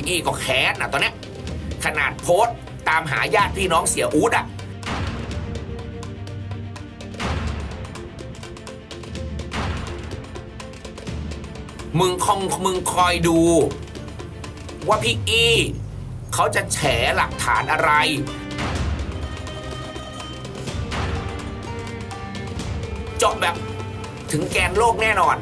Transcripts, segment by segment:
พี่อี้ก็แค้นนะตอนเนี้ยขนาดโพสต์ตามหาญาติพี่น้องเสียอูดอะมึงคงมึงคอยดู ว่าพี่อี้เขาจะแฉหลักฐานอะไร เจาะแบบถึงแกนโลกแน่นอน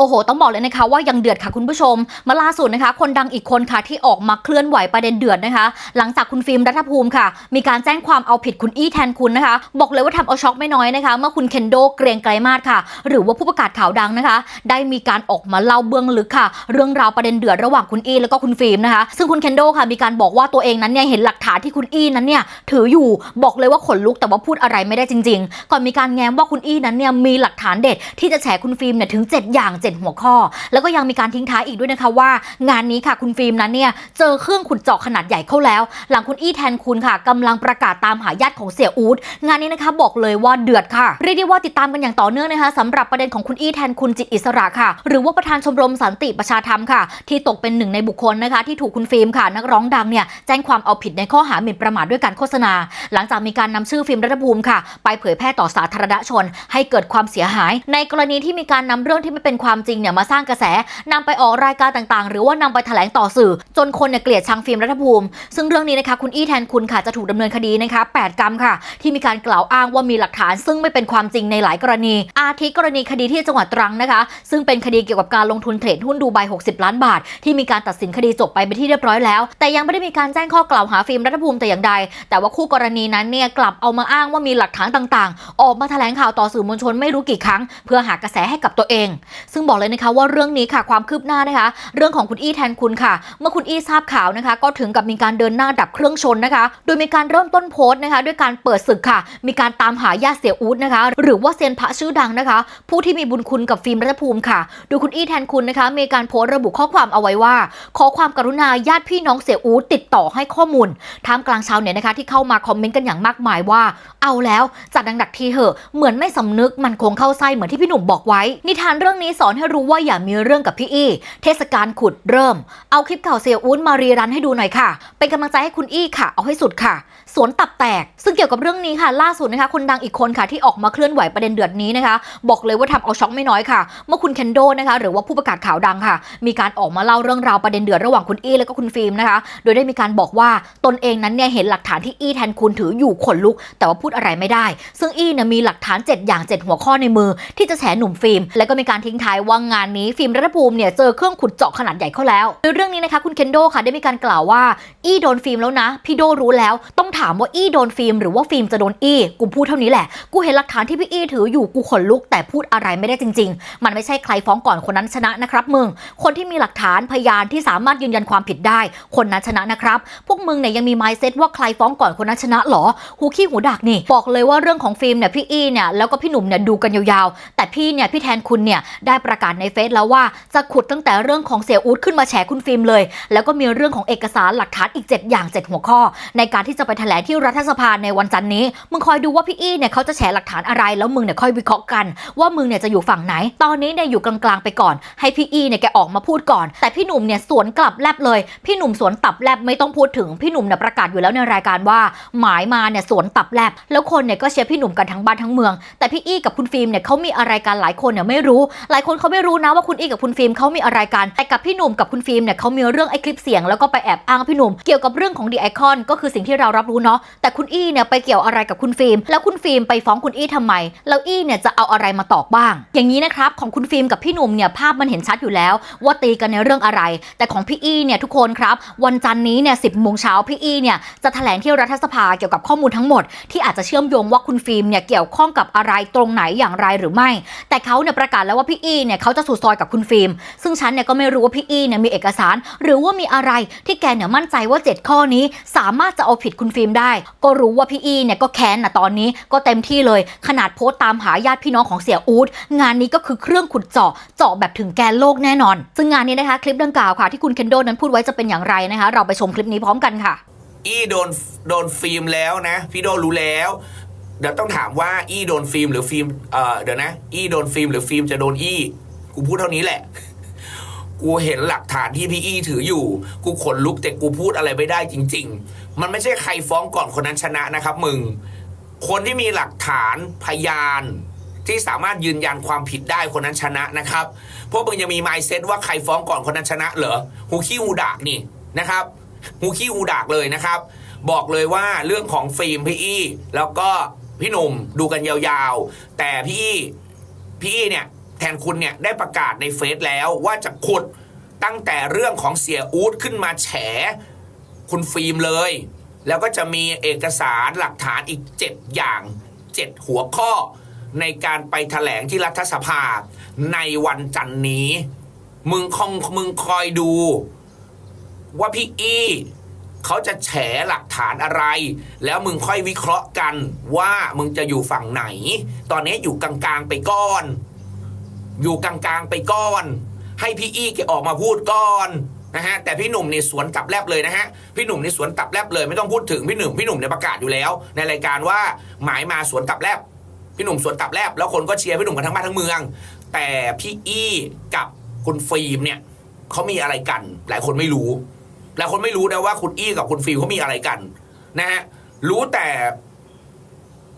โอ้โห ต้องบอกเลยนะคะว่ายังเดือดค่ะคุณผู้ชม มาล่าสุดนะคะ คนดังอีกคนค่ะที่ออกมาเคลื่อนไหวประเด็นเดือดนะคะ หลังจากคุณฟิล์มรัฐภูมิค่ะ มีการแจ้งความเอาผิดคุณอี้แทนคุณนะคะ บอกเลยว่าทำเอาช็อกไม่น้อยนะคะ เมื่อคุณเคนโดเกรียงไกรมาศค่ะ หรือว่าผู้ประกาศข่าวดังนะคะ ได้มีการออกมาเล่าเบื้องลึกค่ะ เรื่องราวประเด็นเดือดระหว่างคุณอี้แล้วก็คุณฟิล์มนะคะ ซึ่งคุณเคนโดค่ะมีการบอกว่าตัวเองนั้นเนี่ยเห็นหลักฐานที่คุณอี้นั้นเนี่ยถืออยู่บอกเลยว่าขนลุกแต่ว่าพูดอะไรไม่ได้จริง ๆ ก่อนมีการแง้มว่าคุณอี้นั้นเนี่ยมีหลักฐานเด็ดที่จะแฉคุณฟิล์มเนี่ยถึง 7 อย่าง7หัวข้อ แล้วก็ยังมีการทิ้งท้ายอีกด้วยนะคะว่า งานนี้ค่ะคุณฟิล์มนั้นเนี่ยเจอเครื่องขุดเจาะขนาดใหญ่เข้าแล้ว หลังคุณอี้แทนคุณค่ะกำลังประกาศตามหาญาติของเสียอูดงานนี้นะคะบอกเลยว่าเดือดค่ะเรียกได้ว่าติดตามกันอย่างต่อเนื่องนะคะสำหรับประเด็นของคุณอี้แทนคุณจิตอิสระค่ะ หรือว่าประธานชมรมสันติประชาธรรมค่ะ ที่ตกเป็นหนึ่งในบุคคลนะคะที่ถูกคุณฟิล์มค่ะ นักร้องดังเนี่ยแจ้งความเอาผิดในข้อหาหมิ่นประมาทด้วยการโฆษณา หลังจากมีการนำชื่อฟิล์มรัฐภูมิค่ะ ไปเผยแพร่ต่อสาธารณชน ให้เกิดความเสียหาย ในกรณีที่มีการนำเรื่องที่ไม่เป็นความจริงเนี่ยมาสร้างกระแสนำไปออกรายการต่างๆ หรือว่านำไปแถลงต่อสื่อ จนคนเนี่ยเกลียดชังฟิล์มรัฐภูมิ ซึ่งเรื่องนี้นะคะคุณอี้แทนคุณค่ะจะถูกดำเนินคดีนะคะ8กรรมค่ะ ที่มีการกล่าวอ้างว่ามีหลักฐาน ซึ่งไม่เป็นความจริงในหลายกรณี อาทิกรณีคดีที่จังหวัดตรังนะคะ ซึ่งเป็นคดีเกี่ยวกับการลงทุนเทรดหุ้นดูไบ60 ล้านบาท ที่มีการตัดสินคดีจบไปเป็นที่เรียบร้อยแล้ว แต่ยังไม่ได้มีการแจ้งข้อกล่าวหาฟิล์มรัฐภูมิแต่อย่างใด แต่ว่าคู่กรณีนั้นเนี่ยกลับเอามาอ้างว่ามีหลักฐานต่างๆ ออกมาแถลงข่าวต่อสื่อมวลชนไม่รู้กี่ครั้ง เพื่อหากระแสให้กับตัวเอง ซึ่งบอกเลยนะคะว่าเรื่องนี้ค่ะความคืบหน้านะคะ เรื่องของคุณอี้แทนคุณค่ะ เมื่อคุณอี้ทราบข่าวนะคะ ก็ถึงกับมีการเดินหน้าดับเครื่องชนนะคะ โดยมีการเริ่มต้นโพสต์นะคะ ด้วยการเปิดศึกค่ะ มีการตามหาญาติเสียอู๊ดนะคะ หรือว่าเซียนพระชื่อดังนะคะ ผู้ที่มีบุญคุณกับฟิล์มรัฐภูมิค่ะโดยคุณอี้แทนคุณนะคะ มีการโพสต์ระบุข้อความเอาไว้ว่า ขอความกรุณาญาติพี่น้องเสียอู๊ดติดต่อให้ข้อมูลท่ามกลางชาวเน็ตนะคะ ที่เข้ามาคอมเมนต์กันอย่างมากมายว่า เอาแล้วจัดดังดักทีเหอะเหมือนไม่สำนึกมันคงเข้าไส้เหมือนที่พี่หนุ่มบอกไว้ นิทานเรื่องนี้สอนให้รู้ว่าอย่ามีเรื่องกับพี่อี้เทศกาลขุดเริ่ม เอาคลิปเก่าเสียอุ้นมารีรันให้ดูหน่อยค่ะ เป็นกำลังใจให้คุณอี้ค่ะ เอาให้สุดค่ะ สวนตับแตก ซึ่งเกี่ยวกับเรื่องนี้ค่ะ ล่าสุดนะคะ คนดังอีกคนค่ะที่ออกมาเคลื่อนไหวประเด็นเดือดนี้นะคะ บอกเลยว่าทำเอาช็อกไม่น้อยค่ะ เมื่อคุณเคนโดนะคะ หรือว่าผู้ประกาศข่าวดังค่ะ มีการออกมาเล่าเรื่องราวประเด็นเดือดระหว่างคุณอี้และก็คุณฟิล์มนะคะ โดยได้มีการบอกว่าตนเองนั้นเนี่ยเห็นหลักฐานที่อี้แทนคุณถืออยู่ขนลุก แต่ว่าพูดอะไรไม่ได้ ซึ่งอี้เนี่ยมีหลักฐาน 7 อย่าง 7 หัวข้อในมือ ที่จะแฉหนุ่มฟิล์มและก็มีการทิ้งท้ายว่างานนี้ฟิล์มรัฐภูมิเนี่ยเจอเครื่องขุดเจาะขนาดใหญ่เข้าแล้วโดยเรื่องนี้นะคะคุณเคนโดค่ะได้มีการกล่าวว่าอี้โดนฟิล์มแล้วนะพี่โดรู้แล้ว ต้องถามว่าอี้โดนฟิล์มหรือว่าฟิล์มจะโดนอี้กูพูดเท่านี้แหละ กูเห็นหลักฐานที่พี่อี้ถืออยู่กูขนลุกแต่พูดอะไรไม่ได้จริง ๆ มันไม่ใช่ใครฟ้องก่อนคนนั้นชนะนะครับมึงคนที่มีหลักฐานพยานที่สามารถยืนยันความผิดได้ คนนั้นชนะนะครับ พวกมึงเนี่ยยังมีไมซ์เซตว่าใครฟ้องก่อนคนนั้นชนะเหรอหูขี้หูดักนี่บอกเลยว่าเรื่องของฟิล์มเนี่ยพี่อี้เนี่ยแล้วก็พี่หนุ่มเนี่ยดูกันยาวๆแต่พี่เนี่ยพี่แทนคุณเนี่ยได้ประกาศในเฟซแล้วว่าจะขุดตั้งแต่เรื่องของเสียอู๊ดขึ้นมาแฉคุณฟิล์มเลย แล้วก็มีเรื่องของเอกสารหลักฐานอีก 7 อย่าง 7 หัวข้อ ในการที่จะไปแถลงที่รัฐสภาในวันจันทร์นี้ มึงคอยดูว่าพี่อี้เนี่ยเขาจะแฉหลักฐานอะไร แล้วมึงเนี่ยค่อยวิเคราะห์กัน ว่ามึงเนี่ยจะอยู่ฝั่งไหน ตอนนี้เนี่ยอยู่กลางๆไปก่อน ให้พี่อี้เนี่ยแกออกมาพูดก่อน แต่พี่หนุ่มเนี่ยสวนกลับแลบเลย พี่หนุ่มสวนตับแลบไม่ต้องพูดถึงพี่หนุ่มเนี่ยประกาศอยู่แล้วในรายการว่า หมายมาเนี่ยสวนตับแลบแล้วคนเนี่ยก็เชียร์พี่หนุ่มกันทั้งบ้านทั้งเมือง แต่พี่อี้กับคุณฟิล์มเนี่ยเขามีอะไรกันหลายคนเนี่ยไม่รู้ หลายคนเขาไม่รู้นะว่าคุณอี้กับคุณฟิล์มเขามีอะไรกันแต่กับพี่หนุ่มกับคุณฟิล์มเนี่ยเขามีเรื่องไอ้คลิปเสียงแล้วก็ไปแอบอ้างพี่หนุ่มเกี่ยวกับเรื่องของดีไอคอนก็คือสิ่งที่เรารับรู้เนาะแต่คุณอี้เนี่ยไปเกี่ยวอะไรกับคุณฟิล์มแล้วคุณฟิล์มไปฟ้องคุณอี้ทำไม แล้วอี้เนี่ยจะเอาอะไรมาตอบบ้าง อย่างนี้นะครับของคุณฟิล์มกับพี่หนุ่มเนี่ยภาพมันเห็นชัดอยู่แล้ว ว่าตีกันในเรื่องอะไร แต่ของพี่อี้เนี่ยทุกคนครับ วันจันนี้เนี่ยสิบโมงเช้าพี่อี้เนี่ยจะแถลงที่รัฐสภาเกี่ยวกับข้อมูลทั้งหมด ที่อาจจะเชื่อมโยงว่าคุณฟิล์มเนี่ยเกี่ยวข้องกับอะไรตรงไหนอย่างไรหรือไม่ แต่เขาเนี่ยประกาศแล้วว่าพี่อี้เนี่ยเขาจะสู่ซอยกับคุณฟิล์มซึ่งฉันเนี่ยก็ไม่รู้ว่าพี่อี้เนี่ยมีเอกสาร หรือว่ามีอะไรที่แกเนี่ยมั่นใจว่า 7 ข้อนี้ สามารถจะเอาผิดคุณฟิล์มได้ ก็รู้ว่าพี่อี้เนี่ยก็แค้นนะตอนนี้ก็เต็มที่เลย ขนาดโพสต์ตามหาญาติพี่น้องของเสียอู๊ดงานนี้ก็คือเครื่องขุดเจาะเจาะแบบถึงแกนโลกแน่นอน ซึ่งงานนี้นะคะคลิปดังกล่าวค่ะที่คุณเคนโดนั้นพูดไว้จะเป็นอย่างไรนะคะ เราไปชมคลิปนี้พร้อมกันค่ะ อี้โดนโดนฟิล์มแล้วนะ พี่โดรู้แล้ว เดี๋ยวต้องถามว่าอี้โดนฟิล์มหรือฟิล์มเอ่อเดี๋ยวนะ อี้โดนฟิล์มหรือฟิล์มจะโดนอี้กูพูดเท่านี้แหละ กูเห็นหลักฐานที่พี่อี้ถืออยู่ กูขนลุกแต่กูพูดอะไรไม่ได้จริง ๆ มันไม่ใช่ใครฟ้องก่อนคนนั้นชนะนะครับ มึง คนที่มีหลักฐานพยานที่สามารถยืนยันความผิดได้คนนั้นชนะนะครับเพราะมึงยังมีไมเซ็ตว่าใครฟ้องก่อนคนนั้นชนะเหรอหูขี้หูดากนี่นะครับหูขี้หูดากเลยนะครับ บอกเลยว่าเรื่องของฟิล์มพี่อี้แล้วก็ พี่หนุ่มดูกันยาวๆ แต่พี่อี้พี่อี้เนี่ยแทนคุณเนี่ยได้ประกาศในเฟซแล้วว่าจะขุดตั้งแต่เรื่องของเสียอู๊ดขึ้นมาแฉ คุณฟิล์มเลย แล้วก็จะมีเอกสารหลักฐานอีก 7 อย่าง 7 หัวข้อ ในการไปแถลงที่รัฐสภาในวันจันนี้ มึงคงมึงคอยดู ว่าพี่อี้ เขาจะแฉหลักฐานอะไร แล้วมึงค่อยวิเคราะห์กันว่ามึงจะอยู่ฝั่งไหน ตอนนี้อยู่กลางๆไปก่อน อยู่กลางๆไปก่อน ให้พี่อี้แกออกมาพูดก่อนนะฮะแต่พี่หนุ่มเนี่ยสวนกลับแลบเลยนะฮะพี่หนุ่มนี่สวนกลับแลบเลยไม่ต้องพูดถึงพี่หนุ่มพี่หนุ่มเนี่ยประกาศอยู่แล้ว ในรายการว่าหมายมาสวนกลับแลบพี่หนุ่มสวนกลับแลบแล้วคนก็เชียร์พี่หนุ่มกันทั้งบ้านทั้งเมือง แต่พี่อี้กับคุณฟิล์มเนี่ยเขามีอะไรกัน หลายคนไม่รู้ ลายคนไม่รู้นะว่าคุณอี้กับคุณฟิลเขามีอะไรกัน นะฮะรู้แต่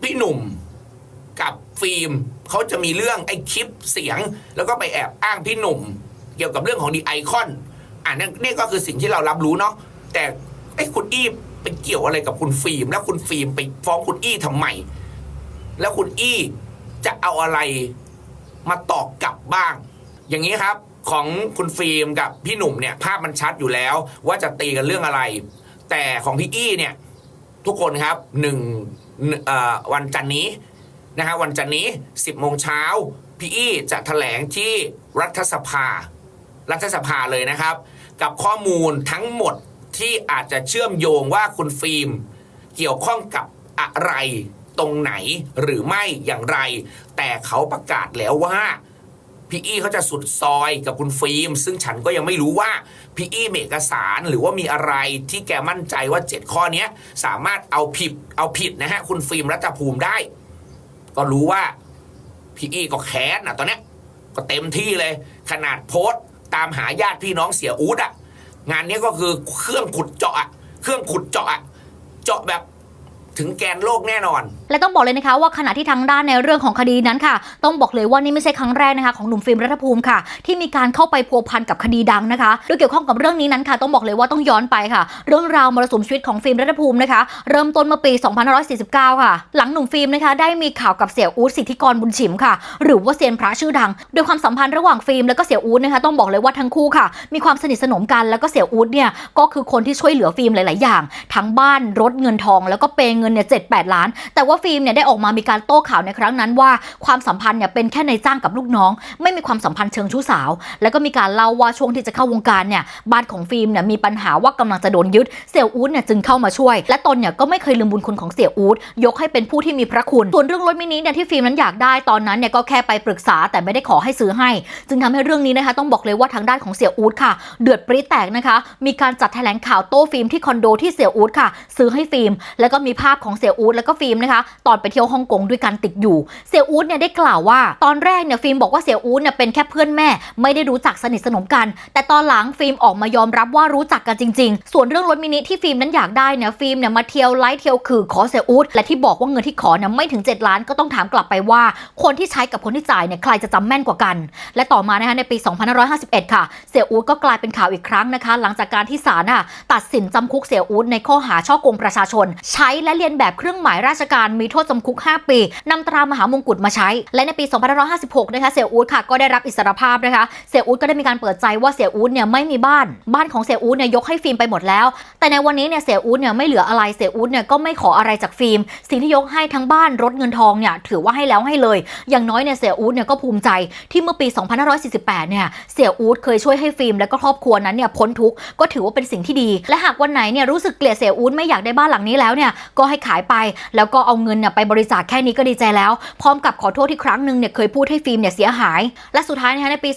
พี่หนุ่มกับฟิล์มเขาจะมีเรื่องไอ้คลิปเสียง แล้วก็ไปแอบอ้างพี่หนุ่ม เกี่ยวกับเรื่องของดีไอคอนอ่านนี่ก็คือสิ่งที่เรารับรู้เนาะแต่ไอ้คุณอี้ไปเกี่ยวอะไรกับคุณฟิล์ม แล้วคุณฟิล์มไปฟ้องคุณอี้ทำไม แล้วคุณอี้จะเอาอะไรมาตอบกลับบ้าง อย่างนี้ครับ ของคุณฟิล์มกับพี่หนุ่มเนี่ยภาพมันชัดอยู่แล้ว ว่าจะตีกันเรื่องอะไร แต่ของพี่อี้เนี่ย ทุกคนครับหนึ่งวันจันนี้นะฮะวันจันนี้ 10โมงเช้าพี่อี้จะแถลงที่รัฐสภา รัฐสภาเลยนะครับ กับข้อมูลทั้งหมดที่อาจจะเชื่อมโยงว่าคุณฟิล์มเกี่ยวข้องกับอะไรตรงไหนหรือไม่อย่างไร แต่เขาประกาศแล้วว่า พี่อี้เขาจะสุดซอยกับคุณฟิล์ม ซึ่งฉันก็ยังไม่รู้ว่าพี่อี้มีเอกสารหรือว่ามีอะไรที่แกมั่นใจว่า 7 ข้อนี้สามารถเอาผิดเอาผิดนะฮะคุณฟิล์มรัฐภูมิได้ ก็รู้ว่าพี่อี้ก็แค้นนะตอนเนี้ยก็เต็มที่เลย ขนาดโพสต์ ตามหาญาติพี่น้องเสียอูดอะงานนี้ก็คือเครื่องขุดเจาะอะเครื่องขุดเจาะอะเจาะแบบ ถึงแกนโลกแน่นอน และต้องบอกเลยนะคะว่าขณะที่ทางด้านในเรื่องของคดีนั้นค่ะ ต้องบอกเลยว่านี่ไม่ใช่ครั้งแรกนะคะของหนุ่มฟิล์มรัฐภูมิค่ะ ที่มีการเข้าไปพัวพันกับคดีดังนะคะโดยเกี่ยวข้องกับเรื่องนี้นั้นค่ะ ต้องบอกเลยว่าต้องย้อนไปค่ะ เรื่องราวมรสุมชีวิตของฟิล์มรัฐภูมินะคะ เริ่มต้นเมื่อปี 2549 ค่ะ หลังหนุ่มฟิล์มนะคะ ได้มีข่าวกับเสี่ยอู๊ดสิทธิกรบุญฉิมค่ะ หรือว่าเซียนพระชื่อดัง โดยความสัมพันธ์ระหว่างฟิล์มแล้วก็เสี่ยอู๊ดนะคะต้องบอกเลยว่าทั้งคู่ค่ะ มีความสนิทสนมกันแล้วก็เสี่ยอู๊ดเนี่ยก็คือคนที่ช่วยเหลือฟิล์มหลาย ๆ อย่าง ทั้งบ้านรถเงินทองแล้วก็เปย์เงินเนี่ยเจ็ดแปดล้าน แต่ว่าฟิล์มเนี่ยได้ออกมามีการโต้ข่าวในครั้งนั้นว่าความสัมพันธ์เนี่ยเป็นแค่ในจ้างกับลูกน้อง ไม่มีความสัมพันธ์เชิงชู้สาว แล้วก็มีการเล่าว่าช่วงที่จะเข้าวงการเนี่ยบ้านของฟิล์มเนี่ยมีปัญหาว่ากำลังจะโดนยึดเสี่ยอู๊ดเนี่ยจึงเข้ามาช่วย และตนเนี่ยก็ไม่เคยลืมบุญคุณของเสี่ยอู๊ดยกให้เป็นผู้ที่มีพระคุณส่วนเรื่องรถมินิเนี่ยที่ฟิล์มนั้นอยากได้ตอนนั้นเนี่ยก็แค่ไปปรึกษาแต่ไม่ได้ขอให้ซื้อให้ จึงทำให้เรื่องนี้นะคะต้องบอกเลยว่าทางด้านของเสี่ยอู๊ดค่ะ เดือดปรี๊ดแตกนะคะ มีการจัดแถลงข่าวโต้ฟิล์มที่คอนโดที่เสี่ยอู๊ดค่ะ ซื้อให้ฟิล์มแล้วก็มีภาพของเสี่ยอู๊ดแล้วก็ฟิล์มนะคะ ตอนไปเที่ยวฮ่องกงด้วยกันติดอยู่ เสี่ยอู๊ดเนี่ยได้กล่าวว่า ตอนแรกเนี่ยฟิล์มบอกว่าเสี่ยอู๊ดเนี่ยเป็นแค่เพื่อนแม่ ไม่ได้รู้จักสนิทสนมกัน แต่ตอนหลังฟิล์มออกมายอมรับว่ารู้จักกันจริง ๆ ส่วนเรื่องรถมินิที่ฟิล์มนั้นอยากได้เนี่ยฟิล์มเนี่ยมาเที่ยวไลฟ์เที่ยวคือขอเสี่ยอู๊ดและที่บอกว่าเงินที่ขอเนี่ยไม่ถึง 7 ล้านก็ต้องถามกลับไปว่า คนที่ใช้กับคนที่จ่ายเนี่ยใครจะจำแม่นกว่ากัน และต่อมานะคะในปี 2551 ค่ะ เสี่ยอู๊ดก็กลายเป็นข่าวอีกครั้งนะคะ หลังจากการที่ศาลน่ะตัดสินจำคุกเสี่ยอู๊ดในข้อหาช่อกงประชาชน ใช้และเรียนแบบเครื่องหมายราชการมีโทษจำคุก 5 ปีนำตรามหามงกุฎมาใช้ และในปี 2556 นะคะเสี่ยอู๊ดค่ะก็ได้รับอิสรภาพนะคะ เสี่ยอู๊ดก็ได้มีการเปิดใจว่าเสี่ยอู๊ดเนี่ยไม่มีบ้าน บ้านของเสี่ยอู๊ดเนี่ยยกให้ฟิล์มไปหมดแล้ว แต่ในวันนี้เนี่ยเสี่ยอู๊ดเนี่ยไม่เหลืออะไรเสี่ยอู๊ดเนี่ยก็ไม่ขออะไรจากฟิล์ม สิ่งที่ยกให้ทั้งบ้านรถเงินทองเนี่ยถือว่าให้แล้วให้เลย อย่างน้อยเนี่ยเสี่ยอู๊ดเนี่ยก็ภูมิใจที่เมื่อปี 2548 เนี่ยเสี่ยอู๊ดเคยช่วยให้ฟิล์มและก็ครอบครัวนั้นเนี่ยพ้นทุกข์ก็ถือว่าเป็นสิ่งที่ดี และหากวันไหนเนี่ยรู้สึกเกลียดเสี่ยอู๊ดไม่อยากได้บ้านหลังนี้แล้วเนี่ยก็ใหให้ขายไป แล้วก็เอาเงินเนี่ยไปบริจาคแค่นี้ก็ดีใจแล้ว พร้อมกับขอโทษที่ครั้งหนึ่งเนี่ยเคยพูดให้ฟิล์มเนี่ยเสียหาย และสุดท้ายนะคะในปี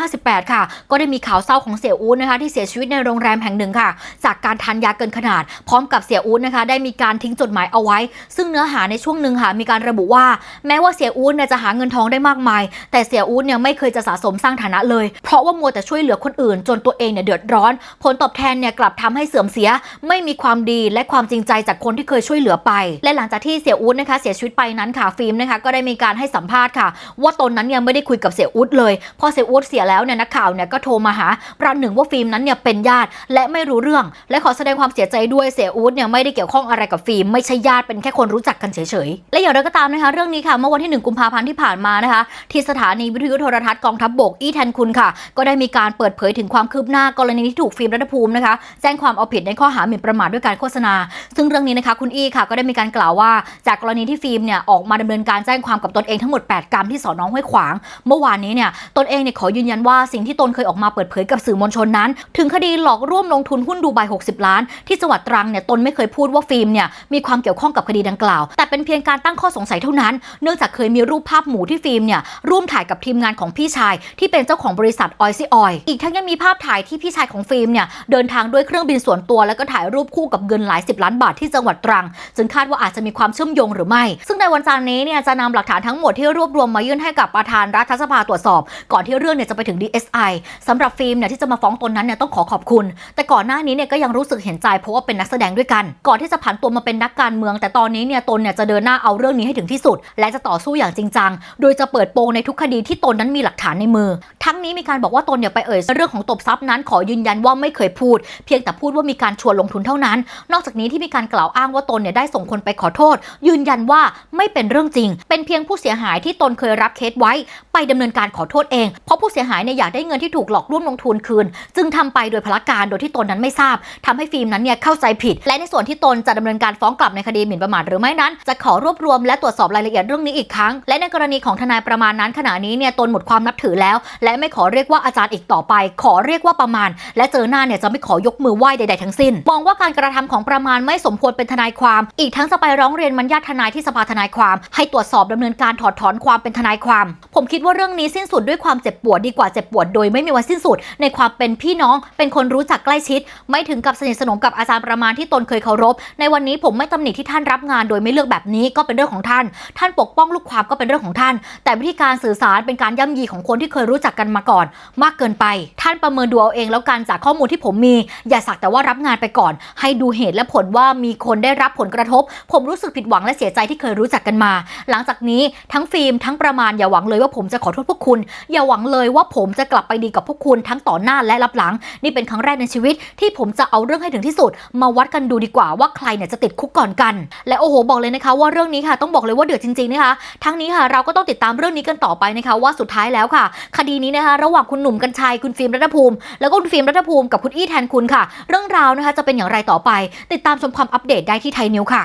2558 ค่ะ ก็ได้มีข่าวเศร้าของเสียอู๊ดนะคะที่เสียชีวิตในโรงแรมแห่งหนึ่งค่ะ จากการทานยาเกินขนาด พร้อมกับเสียอู๊ดนะคะได้มีการทิ้งจดหมายเอาไว้ ซึ่งเนื้อหาในช่วงหนึ่งค่ะมีการระบุว่า แม้ว่าเสียอู๊ดเนี่ยจะหาเงินทองได้มากมาย แต่เสียอู๊ดเนี่ยไม่เคยจะสะสมสร้างฐานะเลย เพราะว่ามัวแต่ช่วยเหลือคนอื่น จนตัวเองเนี่ยเดือดร้อน ผลตอบแทนเนี่ยกลับทำให้เสื่อมเสีย ไม่มีความดีและความจริงใจจากคนที่เคยช่วยเหลือไป และหลังจากที่เสียอู๊ดนะคะเสียชีวิตไปนั้นค่ะฟิล์มนะคะก็ได้มีการให้สัมภาษณ์ค่ะ ว่าตนนั้นเนี่ยไม่ได้คุยกับเสียอู๊ดเลยพอเสียอู๊ดเสียแล้วเนี่ยนักข่าวเนี่ยก็โทรมาหาประหนึ่งว่าฟิล์มนั้นเนี่ยเป็นญาติและไม่รู้เรื่อง และขอแสดงความเสียใจด้วยเสียอู๊ดเนี่ยไม่ได้เกี่ยวข้องอะไรกับฟิล์มไม่ใช่ญาติเป็นแค่คนรู้จักกันเฉยๆและอย่างไรก็ตามนะคะ เรื่องนี้ค่ะเมื่อวันที่ 1 กุมภาพันธ์ที่ผ่านมานะคะที่สถานีวิทยุโทรทัศน์กองทัพบบกอีแทนคุณค่ะ ก็ได้มีการเปิดเผยถึงความคืบหน้ากรณีที่ถูกฟิล์มรัฐภูมินะคะแจ้งความเอาผิดในข้อหาหมิ่นประมาทด้วยการโฆษณา ซึ่งเรื่องนี้นะคะคุณอีค่ะก็ได้มีการกล่าวว่า จากกรณีที่ฟิล์มเนี่ยออกมาดำเนินการแจ้งความกับตนเองทั้งหมด 8 กรรมที่สอนน้องห้วยขวาง เมื่อวานนี้เนี่ยตนเองเนี่ยขอยืนยันว่าสิ่งที่ตนเคยออกมาเปิดเผยกับสื่อมวลชนนั้น ถึงคดีหลอกร่วมลงทุนหุ้นดูไบ60 ล้าน ที่จังหวัดตรังเนี่ยตนไม่เคยพูดว่าฟิล์มเนี่ยมีความเกี่ยวข้องกับคดีดังกล่าว แต่เป็นเพียงการตั้งข้อสงสัยเท่านั้น เนื่องจากเคยมีรูปภาพหมูที่ฟิล์มเนี่ยร่วมถ่ายกับทีมงานของพี่ชาย ที่เป็นเจ้าของบริษัทออยซีออยอีกทั้งยังมีภาพถ่ายที่พี่ชายของฟิล์มเนี่ยเดินทางด้วยเครื่องบินส่วนตัวแล้วก็ถ่ายรูปคู่กับเงินหลายสิบล้านบาทที่จังหวัดตรังจึงคาดว่าอาจจะมีความเชื่อมโยงหรือไม่ ซึ่งในวันจันทร์นี้เนี่ยจะนำหลักฐานทั้งหมดที่รวบรวมมายื่นให้กับประธานรัฐสภาตรวจสอบ ก่อนที่เรื่องเนี่ยจะไปถึง DSI สำหรับฟิล์มเนี่ยที่จะมาฟ้องตนนั้นเนี่ยต้องขอขอบคุณ แต่ก่อนหน้านี้เนี่ยก็ยังรู้สึกเห็นใจเพราะว่าเป็นนักแสดงด้วยกัน ก่อนที่จะผันตัวมาเป็นนักการเมือง แต่ตอนนี้เนี่ยตนเนี่ยจะเดินหน้าเอาเรื่องนี้ให้ถึงที่สุด และจะต่อสู้อย่างจริงจัง โดยจะเปิดโปงในทุกคดีที่ตนนั้นมีหลักฐานในมือ ทั้งนี้มีการบอกว่าตนเนี่ยไปเอ่ยเรื่องของตบทรัพย์นั้นขอยืนยันว่าไม่เคยพูด เพียงแต่พูดว่ามีการชวนลงทุนเท่านั้น นอกจากนี้ที่มีการกล่าวอ้างว่าตนเนี่ยได้ส่งคนไปขอโทษ ยืนยันว่าไม่เป็นเรื่องจริง เป็นเพียงผู้เสียหายที่ตนเคยรับเคสไว้ ไปดำเนินการขอโทษเอง เพราะผู้เสียหายเนี่ยอยากได้เงินที่ถูกหลอกร่วมลงทุนคืน จึงทำไปโดยพละการโดยที่ตนนั้นไม่ทราบทำให้ฟิล์มนั้นเนี่ยเข้าใจผิด และในส่วนที่ตนจะดำเนินการฟ้องกลับในคดีหมิ่นประมาทหรือไม่นั้น จะขอรวบรวมและตรวจสอบรายละเอียดเรื่องนี้อีกครั้ง และในกรณีของทนายประมาณนั้นขณะนี้เนี่ยตนหมดความนับถือแล้ว และไม่ขอเรียกว่าอาจารย์อีกต่อไป ขอเรียกว่าประมาณ และเจอหน้าเนี่ยจะไม่ขอยกมือไหว้ใดๆทั้งสิ้นมองว่าการกระทำของประมาณไม่สมควรเป็นทนายความอีกทั้งจะไปร้องเรียนมันญาติทนายที่สภาทนายความ ให้ตรวจสอบดำเนินการถอดถอนความเป็นทนายความ ผมคิดว่าเรื่องนี้สิ้นสุดด้วยความเจ็บปวดดีกว่าเจ็บปวดโดยไม่มีวันสิ้นสุด ในความเป็นพี่น้องเป็นคนรู้จักใกล้ชิด ไม่ถึงกับสนิทสนมกับอาจารย์ประมาณที่ตนเคยเคารพ ในวันนี้ผมไม่ตำหนิที่ท่านรับงานโดยไม่เลือกแบบนี้ก็เป็นเรื่องของท่าน ท่านปกป้องลูกความก็เป็นเรื่องของท่าน แต่วิธีการสื่อสารเป็นการย่ำยีของคนที่เคยรู้จักกันมาก่อน มากเกินไป ท่านประเมินดูเอาเองแล้วกันจากข้อมูลที่ผมมี อย่าสักแต่ว่ารับงานไปก่อน ให้ดูเหตุและผลว่ามีคนได้รับผลกระทบ ผมรู้สึกผิดหวังและเสียใจที่เคยรู้จักกันมา หลังจากนี้ทั้งฟิล์มทั้งประมาณอย่าหวังเลยว่าผมจะขอโทษพวกคุณ อย่าหวังเลยว่าผมจะกลับไปดีกับพวกคุณทั้งต่อหน้าและรับหลัง นี่เป็นครั้งแรกในชีวิต ที่ผมจะเอาเรื่องให้ถึงที่สุด มาวัดกันดูดีกว่าว่าใครเนี่ยจะติดคุกก่อนกัน และโอ้โหบอกเลยนะคะ ว่าเรื่องนี้ค่ะต้องบอกเลยว่าเดือดจริงๆนะคะทั้งนี้ค่ะเราก็ต้องติดตามเรื่องนี้กันต่อไปนะคะ ว่าสุดท้ายแล้วค่ะ คดีนี้นะคะ ระหว่างคุณหนุ่มกัญชัยคุณฟิล์มรัฐภูมิ แล้วก็คุณฟิล์มรัฐภูมิกับคุณอี้แทนคุณค่ะ เรื่องราวนะคะจะเป็นอย่างไรต่อไป ติดตามชมความอัปเดตได้ที่ไทยนิวค่ะ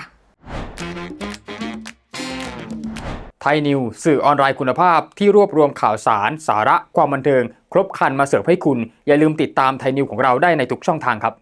ไทยนิวสื่อออนไลน์คุณภาพที่รวบรวมข่าวสาร สาระความบันเทิง ครบครันมาเสิร์ฟให้คุณ อย่าลืมติดตามไทยนิวของเราได้ในทุกช่องทางครับ